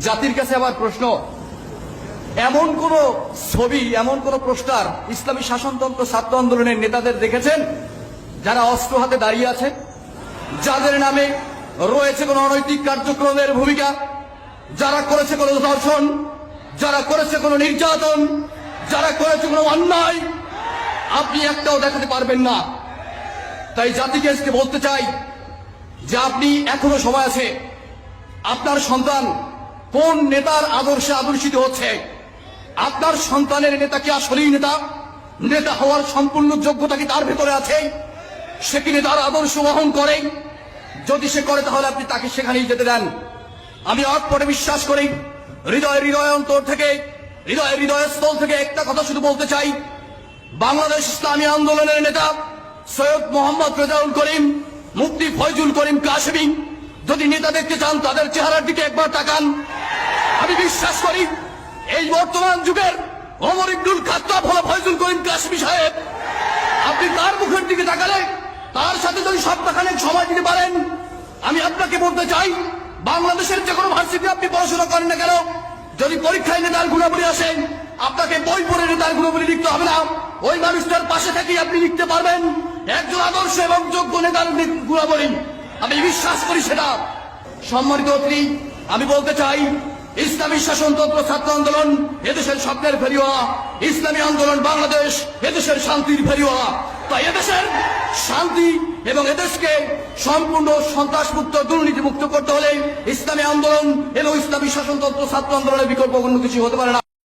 জাতির কাছে আমার প্রশ্ন, এমন কোন ছবি, এমন কোন পোস্টার ইসলামী শাসনতন্ত্র ছাত্র আন্দোলনের নেতাদের দেখেছেন, যারা অস্ত্র হাতে দাঁড়িয়ে আছে যাদের নামে রয়েছে কোন অনৈতিক কার্যক্রমের ভূমিকা? যারা করেছে কোন ধর্ষণ? যারা করেছে কোন নির্যাতন? যারা করেছে কোনো অন্যায়? আপনি একটাও দেখাতে পারবেন না। তাই জাতিকে আজকে বলতে চাই যে আপনি এখনও সময় আছে, আপনার সন্তান কোন নেতার আদর্শে আদর্শিত হচ্ছে? আপনার সন্তানের নেতা কি আসলেই নেতা? নেতা হওয়ার সম্পূর্ণ যোগ্যতা কি তার ভেতরে আছে? সে কি নেতার আদর্শ বহন করে? যদি সে করে, তাহলে আপনি তাকে সেখানেই যেতে দেন। আমি অটপটে বিশ্বাস করি, হৃদয় হৃদয় অন্তর থেকে, হৃদয় হৃদয় স্থল থেকে একটা কথা শুধু বলতে চাই। বাংলাদেশ ইসলামী আন্দোলনের নেতা সৈয়দ মোহাম্মদ রেজাউল করিম, মুফতি ফয়জুল করিম কাশেমি যদি নেতা দেখতে চান, তাদের চেহারার দিকে একবার তাকান। আমি বিশ্বাস করি, এই বর্তমান যুগের অমর ইবনুল খাত্তাব হলো ফয়জুল করিম কাশ্মী সাহেব। আপনি তার মুখের দিকে তাকালে, তার সাথে যদি সপ্তাহখানেক সময় দিতে পারেন, আমি আপনাকে বলতে চাই, বাংলাদেশের যে কোনো ভার্সিটি আপনি পড়াশোনা করেন না কেন, যদি পরীক্ষায় নেতার গুণাবলী আসেন আপনাকে বই পড়ে নেতার গুণাবলী লিখতে হবে না। ওই মানুষটার পাশে থেকেই আপনি লিখতে পারবেন। একজন আদর্শ এবং যোগ্য নেতার গুণাবলী। আমি বিশ্বাস করি সেটা। সম্মানিত অতিথি, আমি বলতে চাই, ইসলামী শাসনতন্ত্র ছাত্র আন্দোলন এদেশের স্বপ্নের ফেরিওয়ালা ইসলামী আন্দোলন বাংলাদেশ এদেশের শান্তির ফেরিওয়ালা তাই এদেশের শান্তি এবং এদেশকে সম্পূর্ণ সন্ত্রাসমুক্ত, দুর্নীতিমুক্ত করতে হলে ইসলামী আন্দোলন এবং ইসলামী শাসনতন্ত্র ছাত্র আন্দোলনের বিকল্প অন্য কিছু হতে পারে না।